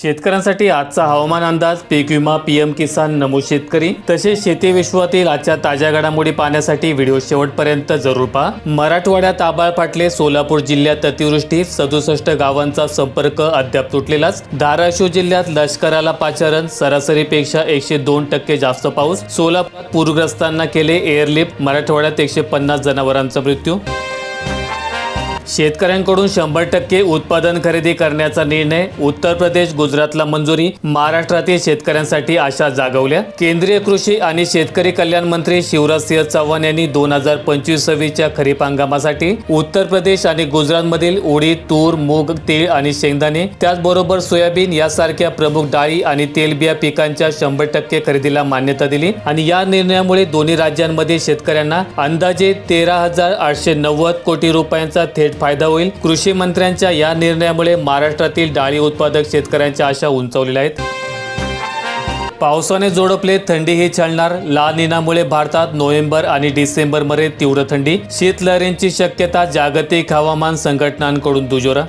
शेतकऱ्यांसाठी आजचा हवामान अंदाज पीक विमा पीएम किसान नमो शेतकरी तसेच शेती विश्वातील आजच्या ताज्या घडामोडी पाहण्यासाठी व्हिडिओ शेवटपर्यंत जरूर पहा. मराठवाड्यात आबाळ फाटले सोलापूर जिल्ह्यात अतिवृष्टी सदुसष्ट गावांचा संपर्क अद्याप तुटलेलाच. धाराशिव जिल्ह्यात लष्कराला पाचारण सरासरीपेक्षा एकशे दोन टक्के जास्त पाऊस. सोलापूर पूरग्रस्तांना केले एअरलिफ्ट मराठवाड्यात एकशे पन्नास जनावरांचा मृत्यू. शेतकऱ्यांकडून शंभर टक्के उत्पादन खरेदी करण्याचा निर्णय उत्तर प्रदेश गुजरातला मंजुरी महाराष्ट्रातील शेतकऱ्यांसाठी आशा जागवल्या. केंद्रीय कृषी आणि शेतकरी कल्याण मंत्री शिवराज सिंह चौहान यांनी दोन हजार पंचवीस सव्वीसच्या खरीप हंगामासाठी उत्तर प्रदेश आणि गुजरातमधील उडीद तूर मूग तीळ आणि शेंगदाणे त्याचबरोबर सोयाबीन यासारख्या प्रमुख डाळी आणि तेलबिया पिकांच्या शंभर टक्के खरेदीला मान्यता दिली आणि या निर्णयामुळे दोन्ही राज्यांमध्ये शेतकऱ्यांना अंदाजे तेरा हजार आठशे नव्वद कोटी रुपयांचा थेट फायदा होईल. कृषी मंत्र्यांच्या या निर्णयामुळे महाराष्ट्रातील डाळी उत्पादक शेतकऱ्यांच्या आशा उंचावलेल्या आहेत. पावसाने जोडपले थंडीही छळणार ला निनामुळे भारतात नोव्हेंबर आणि डिसेंबरमध्ये तीव्र थंडी. शीतलहरींची शक्यता जागतिक हवामान संघटनांकडून दुजोरा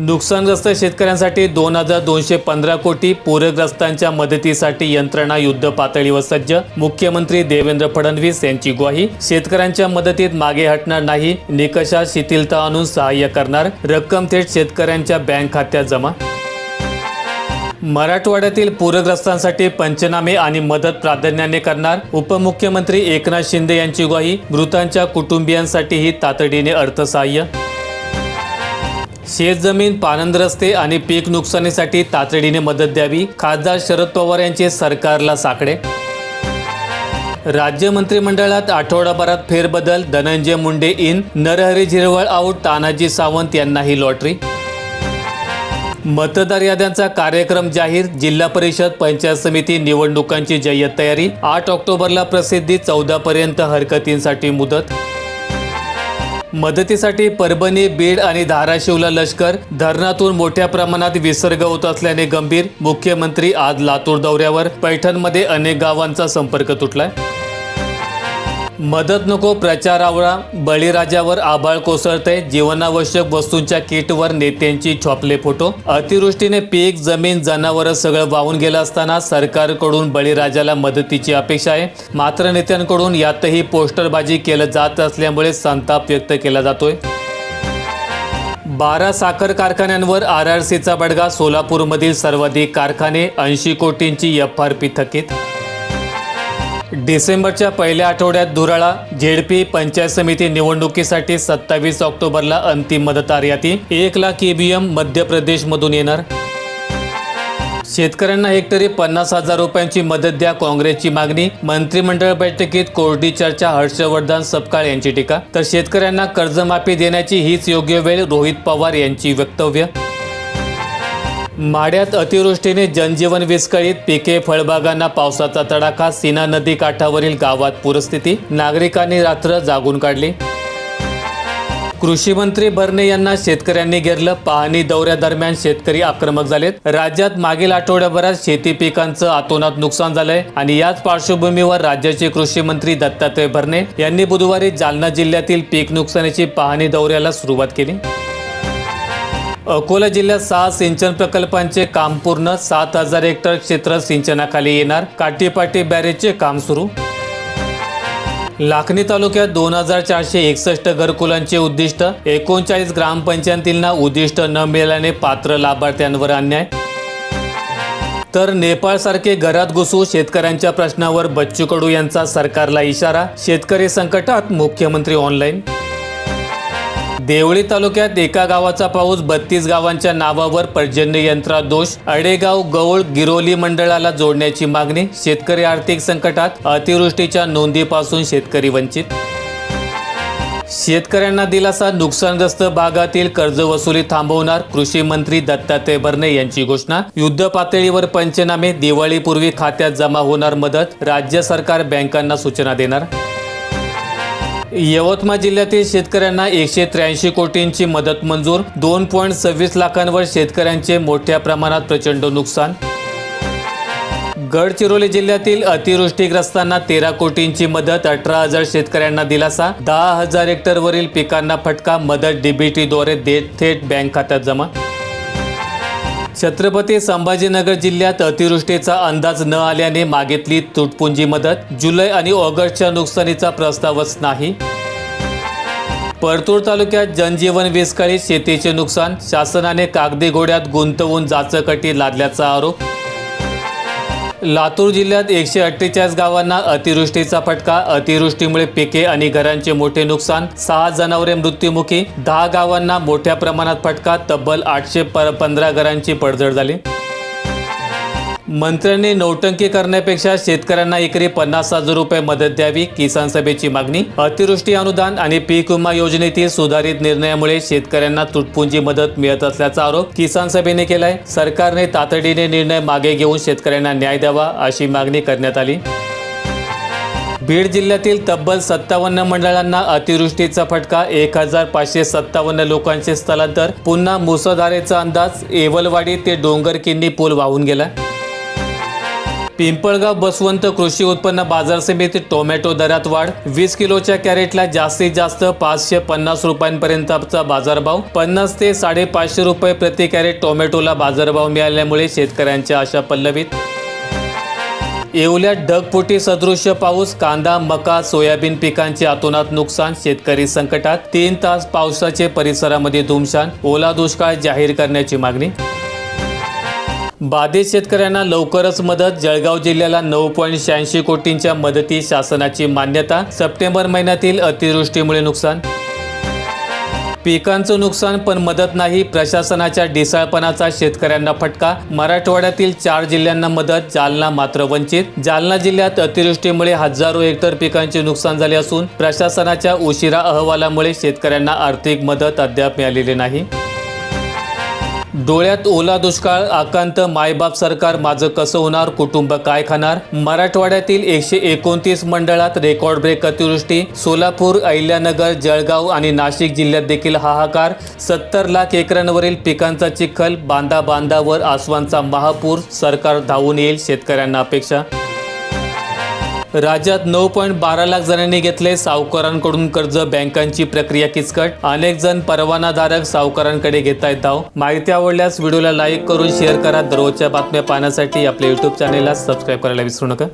नुकसानग्रस्त शेतकऱ्यांसाठी दोन हजार दोनशे पंधरा कोटी पूरग्रस्तांच्या मदतीसाठी यंत्रणा युद्ध पातळीवर सज्ज. मुख्यमंत्री देवेंद्र फडणवीस यांची ग्वाही. शेतकऱ्यांच्या मदतीत मागे हटणार नाही निकषात शिथिलता आणून सहाय्य करणार रक्कम थेट शेतकऱ्यांच्या बँक खात्यात जमा. मराठवाड्यातील पूरग्रस्तांसाठी पंचनामे आणि मदत प्राधान्याने करणार उपमुख्यमंत्री एकनाथ शिंदे यांची ग्वाही. मृतांच्या कुटुंबियांसाठीही तातडीने अर्थसहाय्य. शेतजमीन पानंद रस्ते आणि पीक नुकसानीसाठी तातडीने मदत द्यावी खासदार शरद पवार यांचे सरकारला साकडे. राज्य मंत्रिमंडळात आठवडाभरात फेरबदल धनंजय मुंडे इन नरहरी झिरवळ आऊट तानाजी सावंत यांनाही लॉटरी. मतदार याद्यांचा कार्यक्रम जाहीर जिल्हा परिषद पंचायत समिती निवडणुकांची जय्यत तयारी आठ ऑक्टोबरला प्रसिद्धी चौदापर्यंत हरकतींसाठी मुदत. मदतीसाठी परभणी बीड आणि धाराशिवला लष्कर धरणातून मोठ्या प्रमाणात विसर्ग होत असल्याने गंभीर. मुख्यमंत्री आज लातूर दौऱ्यावर. पैठणमध्ये अनेक गावांचा संपर्क तुटलाय. मदत नको प्रचारावळा बळीराजावर आबाळ कोसळते जीवनावश्यक वस्तूंच्या किटवर नेत्यांची छापले फोटो अतिवृष्टीने पीक जमीन जनावरं सगळं वाहून गेलं असताना सरकारकडून बळीराजाला मदतीची अपेक्षा आहे. मात्र नेत्यांकडून यातही पोस्टरबाजी केलं जात असल्यामुळे संताप व्यक्त केला जातोय. बारा साखर कारखान्यांवर आर आर सीचा बडगा सोलापूरमधील सर्वाधिक कारखाने ऐंशी कोटींची एफ आर पी थकीत. डिसेंबरच्या पहिल्या आठवड्यात धुराळा झेडपी पंचायत समिती निवडणुकीसाठी सत्तावीस ऑक्टोबरला अंतिम मतदार यादी. एक लाख ईव्हीएम मध्य प्रदेशमधून येणार. शेतकऱ्यांना हेक्टरी पन्नास हजार रुपयांची मदत द्या काँग्रेसची मागणी. मंत्रिमंडळ बैठकीत कोरडी चर्चा हर्षवर्धन सपकाळ यांची टीका. तर शेतकऱ्यांना कर्जमाफी देण्याची हीच योग्य वेळ रोहित पवार यांची वक्तव्य. माड्यात अतिवृष्टीने जनजीवन विस्कळीत पिके फळबागांना पावसाचा तडाखा सीना नदी काठावरील गावात पूरस्थिती नागरिकांनी रात्र जागून काढली. कृषी मंत्री भरणे यांना शेतकऱ्यांनी घेरलं पाहणी दौऱ्यादरम्यान शेतकरी आक्रमक झालेत. राज्यात मागील आठवड्याभरात शेती पिकांचं अतोनात नुकसान झालंय आणि याच पार्श्वभूमीवर राज्याचे कृषी मंत्री दत्तात्रय भरणे यांनी बुधवारी जालना जिल्ह्यातील पीक नुकसानीची पाहणी दौऱ्याला सुरुवात केली. अकोला जिल्ह्यात सहा सिंचन प्रकल्पांचे काम पूर्ण सात हजार हेक्टर क्षेत्र सिंचनाखाली येणार. काटीपाटी बॅरेजचे काम सुरू. लाखणी तालुक्यात दोन हजार चारशे एकसष्ट घरकुलांचे उद्दिष्ट एकोणचाळीस ग्रामपंचायतींना उद्दिष्ट न मिळाल्याने पात्र लाभार्थ्यांवर अन्याय. तर नेपाळसारखे घरात घुसू शेतकऱ्यांच्या प्रश्नावर बच्चू कडू यांचा सरकारला इशारा शेतकरी संकटात मुख्यमंत्री ऑनलाईन देवळी तालुक्यात एका गावाचा पाऊस बत्तीस गावांच्या नावावर पर्जन्य यंत्रा दोष अडेगाव गवळ गिरोली मंडळाला जोडण्याची मागणी शेतकरी आर्थिक संकटात अतिवृष्टीच्या नोंदीपासून शेतकरी वंचित. शेतकऱ्यांना दिलासा नुकसानग्रस्त भागातील कर्ज वसुली थांबवणार कृषी मंत्री दत्तात्रय भरणे यांची घोषणा. युद्ध पातळीवर पंचनामे दिवाळीपूर्वी खात्यात जमा होणार मदत राज्य सरकार बँकांना सूचना देणार. यवतमाळ जिल्ह्यातील शेतकऱ्यांना एकशे त्र्याऐंशी कोटींची मदत मंजूर. दोन पॉईंट सव्वीस लाखांवर शेतकऱ्यांचे मोठ्या प्रमाणात प्रचंड नुकसान. गडचिरोली जिल्ह्यातील अतिवृष्टीग्रस्तांना तेरा कोटींची मदत अठरा हजार शेतकऱ्यांना दिलासा. दहा हजार हेक्टरवरील पिकांना फटका मदत डीबीटीद्वारे देत थेट बँक खात्यात जमा. छत्रपती संभाजीनगर जिल्ह्यात अतिवृष्टीचा अंदाज न आल्याने मागितली तुटपुंजी मदत. जुलै आणि ऑगस्टच्या नुकसानीचा प्रस्तावच नाही. परतूर तालुक्यात जनजीवन विस्कळीत शेतीचे नुकसान. शासनाने कागदी घोड्यात गुंतवून जाचकटी लादल्याचा आरोप. लातूर जिल्ह्यात एकशे अठ्ठेचाळीस गावांना अतिवृष्टीचा फटका. अतिवृष्टीमुळे पिके आणि घरांचे मोठे नुकसान. सहा जनावरे मृत्युमुखी. दहा गावांना मोठ्या प्रमाणात फटका. तब्बल आठशे पंधरा घरांची पडझड झाली. मंत्र्यांनी नौटंकी करण्यापेक्षा शेतकऱ्यांना एकरी पन्नास हजार रुपये मदत द्यावी किसान सभेची मागणी अतिवृष्टी अनुदान आणि पीक विमा योजनेतील सुधारित निर्णयामुळे शेतकऱ्यांना तुटपुंजी मदत मिळत असल्याचा आरोप किसान सभेने केलाय. सरकारने तातडीने निर्णय मागे घेऊन शेतकऱ्यांना न्याय द्यावा अशी मागणी करण्यात आली. बीड जिल्ह्यातील तब्बल सत्तावन्न मंडळांना अतिवृष्टीचा फटका एक हजार पाचशे सत्तावन्न लोकांचे स्थलांतर पुन्हा मुसळधारेचा अंदाज एवलवाडी ते डोंगरकिन्नी पूल वाहून गेला. पिंपळगाव बसवंत कृषी उत्पन्न बाजार समितीत टोमॅटो दरात वाढ. वीस किलोच्या कॅरेटला जास्तीत जास्त पाचशे पन्नास रुपयांपर्यंतचा बाजारभाव. पन्नास ते साडेपाचशे रुपये प्रति कॅरेट टोमॅटोला बाजारभाव मिळाल्यामुळे शेतकऱ्यांच्या आशा पल्लवीत. येवल्यात ढगफुटी सदृश्य पाऊस कांदा मका सोयाबीन पिकांचे अतोनात नुकसान शेतकरी संकटात. तीन तास पावसाचे परिसरामध्ये धुमशान. ओला दुष्काळ जाहीर करण्याची मागणी. बाधित शेतकऱ्यांना लवकरच मदत. जळगाव जिल्ह्याला नऊ पॉईंट शहाऐंशी कोटींच्या मदती शासनाची मान्यता. सप्टेंबर महिन्यातील अतिवृष्टीमुळे नुकसान. पिकांचं नुकसान पण मदत नाही. प्रशासनाच्या ढिसाळपणाचा शेतकऱ्यांना फटका. मराठवाड्यातील चार जिल्ह्यांना मदत. जालना मात्र वंचित. जालना जिल्ह्यात अतिवृष्टीमुळे हजारो हेक्टर पिकांचे नुकसान झाले असून प्रशासनाच्या उशिरा अहवालामुळे शेतकऱ्यांना आर्थिक मदत अद्याप मिळालेली नाही. डोळ्यात ओला दुष्काळ आकांत मायबाप सरकार माझं कसं होणार कुटुंब काय खाणार? मराठवाड्यातील एकशे एकोणतीस मंडळात रेकॉर्ड ब्रेक अतिवृष्टी सोलापूर अहिल्यानगर जळगाव आणि नाशिक जिल्ह्यात देखील हाहाकार सत्तर लाख एकरांवरील पिकांचा चिखल बांधा बांधावर आसवांचा महापूर सरकार धावून येईल शेतकऱ्यांना अपेक्षा राज्यात नऊ पॉईंट बारा लाख जणांनी घेतले सावकारांकडून कर्ज. बँकांची प्रक्रिया किचकट. अनेक जण परवानाधारक सावकारांकडे घेत आहेत धाव. माहिती आवडल्यास व्हिडिओला लाईक करून शेअर करा. दररोजच्या बातम्या पाहण्यासाठी आपल्या युट्यूब चॅनेलला सबस्क्राईब करायला विसरू नका.